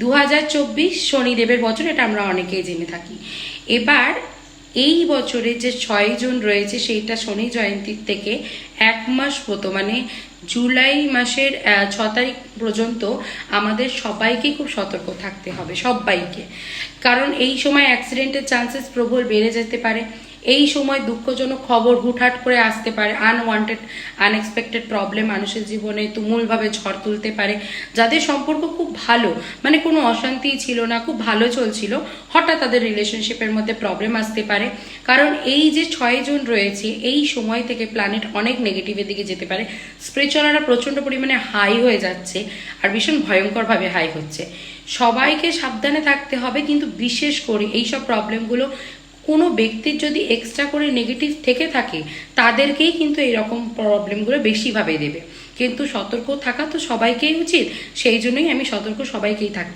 দু হাজার চব্বিশ শনিদেবের বছর, এটা আমরা অনেকেই জেনে থাকি। এবার এই বছরে যে ছয় জন রয়েছে, সেইটা শনি জয়ন্তীর থেকে এক মাস মতো মানে জুলাই মাসের ছ তারিখ পর্যন্ত আমাদের সবাইকে খুব সতর্ক থাকতে হবে, সবাইকে। কারণ এই সময় অ্যাক্সিডেন্টের চান্সেস প্রবল বেড়ে যেতে পারে। এই সময় দুঃখজনক খবর হুটহাট করে আসতে পারে। আনওয়ান্টেড আনএক্সপেক্টেড প্রবলেম মানুষের জীবনে তুমুলভাবে ঝড় তুলতে পারে। যাদের সম্পর্ক খুব ভালো মানে কোনো অশান্তি ছিল না, খুব ভালো চলছিল, হঠাৎ তাদের রিলেশনশিপের মধ্যে প্রবলেম আসতে পারে। কারণ এই যে ছয় ছয়জন রয়েছে, এই সময় থেকে প্ল্যানেট অনেক নেগেটিভের দিকে যেতে পারে। স্পিরিচুয়ালরা প্রচণ্ড পরিমাণে হাই হয়ে যাচ্ছে আর ভীষণ ভয়ঙ্করভাবে হাই হচ্ছে। সবাইকে সাবধানে থাকতে হবে, কিন্তু বিশেষ করে এইসব প্রবলেমগুলো কোনো ব্যক্তির যদি এক্সট্রা করে নেগেটিভ থেকে থাকে, তাদেরকেই কিন্তু এরকম প্রবলেমগুলো বেশিভাবে দেবে। কিন্তু সতর্ক থাকা তো সবাইকেই উচিত, সেই জন্যই আমি সতর্ক সবাইকেই থাকি।